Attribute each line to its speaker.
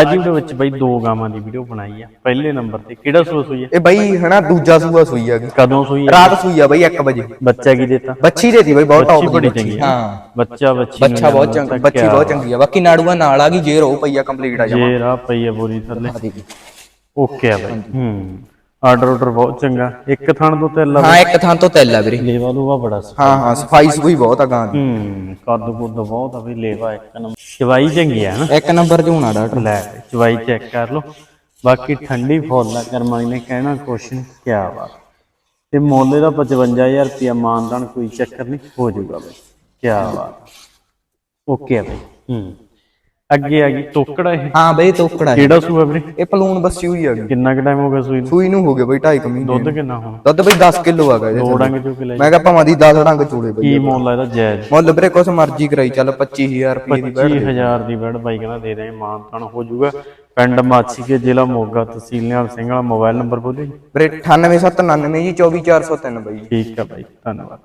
Speaker 1: ਅੱਜ ਦੀ ਵਿੱਚ ਬਾਈ ਦੋ ਗਾਵਾਂ ਦੀ ਵੀਡੀਓ ਬਣਾਈ ਆ। ਪਹਿਲੇ ਨੰਬਰ ਤੇ ਕਿਹੜਾ ਸੂਆ ਸੂਈ ਆ?
Speaker 2: ਇਹ ਬਾਈ ਹਨਾ ਦੂਜਾ ਸੂਆ ਸੂਈ ਹੈਗੀ
Speaker 1: ਕਦੋਂ ਸੂਈ ਆ?
Speaker 2: ਰਾਤ ਸੂਈ ਆ ਬਾਈ 1 ਵਜੇ।
Speaker 1: ਬੱਚਾ ਕੀ ਦਿੱਤਾ?
Speaker 2: ਬੱਚੀ ਦੇ ਦੀ ਬਾਈ ਬਹੁਤ
Speaker 1: ਬੱਚੀ
Speaker 2: ਟੌਪ
Speaker 1: ਬੜੀ
Speaker 2: ਦੀ
Speaker 1: ਚੰਗੀ ਆ।
Speaker 2: ਹਾਂ।
Speaker 1: ਬੱਚਾ ਬੱਚੀ
Speaker 2: ਬੱਚਾ ਬਹੁਤ ਚੰਗਾ ਬੱਚੀ ਬਹੁਤ ਚੰਗੀ ਆ। ਬਾਕੀ ਨਾੜੂਆ ਨਾਲ ਆ ਗਈ ਜੇ ਰੋ ਪਈ ਆ ਕੰਪਲੀਟ ਆ ਜਾਵਾ।
Speaker 1: ਜੇ ਰਾ ਪਈ ਆ ਬੋਰੀ ਥੱਲੇ ਓਕੇ ਆ ਬਾਈ। ਹੂੰ। ਆਰਡਰ ਆਰਡਰ ਬਹੁਤ ਚੰਗਾ। ਇੱਕ ਥਣ ਤੋਂ ਤੇ ਲਾ
Speaker 2: ਹਾਂ ਇੱਕ ਥਾਂ ਤੋਂ ਤੈਲਾ ਵੀਰੇ।
Speaker 1: ਲੇਵਾ ਲੂਵਾ ਬੜਾ ਸੀ।
Speaker 2: ਹਾਂ ਹਾਂ ਸਫ਼ਾਈ ਸਫੂਈ ਬਹੁਤ ਆ ਗਾਂ ਦੀ।
Speaker 1: ਹੂੰ ਕੱਦ ਕੁੱਦ ਬਹੁਤ ਆ ਵੀ ਲੇਵਾ ਇੱਕ ਨੰਬਰ। ਚਵਾਈ ਚੰਗੀ ਆ ਨਾ।
Speaker 2: ਇੱਕ ਨੰਬਰ ਹੋਣਾ ਡਾਕਟਰ।
Speaker 1: ਲੈ ਚਵਾਈ ਚੈੱਕ ਕਰ ਲਓ। ਬਾਕੀ ਠੰਡੀ ਫੁੱਲ ਆ ਕਰਮਾਈ ਨੇ ਕਹਿਣਾ ਕੁਛ ਨਹੀਂ ਕਿਆ ਬਾਤ। ਤੇ ਮੋਲੇ ਦਾ 55000 ਰੁਪਿਆ ਮਾਨਦਾਨ ਕੋਈ ਚੱਕਰ ਨਹੀਂ ਹੋ ਜਾਊਗਾ ਬਈ। ਕਿਆ ਬਾਤ। ਓਕੇ ਆ ਬਈ। ਹੂੰ। ਅੱਗੇ ਆ ਗਈ ਤੋਕੜਾ ਇਹ।
Speaker 2: ਹਾਂ ਬਈ ਤੋਕੜਾ।
Speaker 1: ਕਿਹੜਾ ਸੂਆ ਵੀਰੇ
Speaker 2: ਇਹ ਪਲੂਣ ਬੱਸੀ ਹੋਈ ਹੈਗੀ
Speaker 1: ਕਿੰਨਾ ਕੁ ਟਾਈਮ ਹੋ ਗਿਆ ਸੂਈ ਨੂੰ?
Speaker 2: ਸੂਈ ਨੂੰ ਹੋ ਗਿਆ ਬਈ 2.5 ਮਹੀਨੇ
Speaker 1: ਦੁੱਧ ਕਿੰਨਾ ਹੁਣ?
Speaker 2: ਦੁੱਧ ਬਈ 10 ਕਿਲੋ ਆ ਗਿਆ ਇਹਦੇ
Speaker 1: ਦੋ। ਡੰਗ ਚੋ ਕਿਲੇ
Speaker 2: ਮੈਂ ਕਿਹਾ ਭਾਵਾਂ ਦੀ 10 ਡੰਗ ਚੂੜੇ ਬਈ।
Speaker 1: ਕੀ ਮੁੱਲ ਆ ਇਹਦਾ? ਜਾਇਜ਼।
Speaker 2: ਮੁੱਲ ਵੀਰੇ ਕੁਛ ਮਰਜ਼ੀ ਕਰਾਈ ਚੱਲ 25000 ਰੁਪਏ ਦੀ ਬੈਠ
Speaker 1: 25000 ਦੀ। ਬੈਡ ਬਾਈ ਕਹਿੰਦਾ ਦੇ ਦੇ ਮਾਨਦਾਨ ਹੋ ਜਾਊਗਾ। ਪਿੰਡ ਮਾਛੀ ਕੇ ਜ਼ਿਲ੍ਹਾ ਮੋਗਾ ਤਹਿਸੀਲ ਨਿਹਾਲ ਸਿੰਘ ਵਾਲਾ ਮੋਬਾਈਲ ਨੰਬਰ ਬੋਲਿਓ ਜੀ।
Speaker 2: ਵੀਰੇ 98799 ਜੀ 24403 ਬਈ।
Speaker 1: ਠੀਕ ਆ ਬਾਈ ਧੰਨਵਾਦ।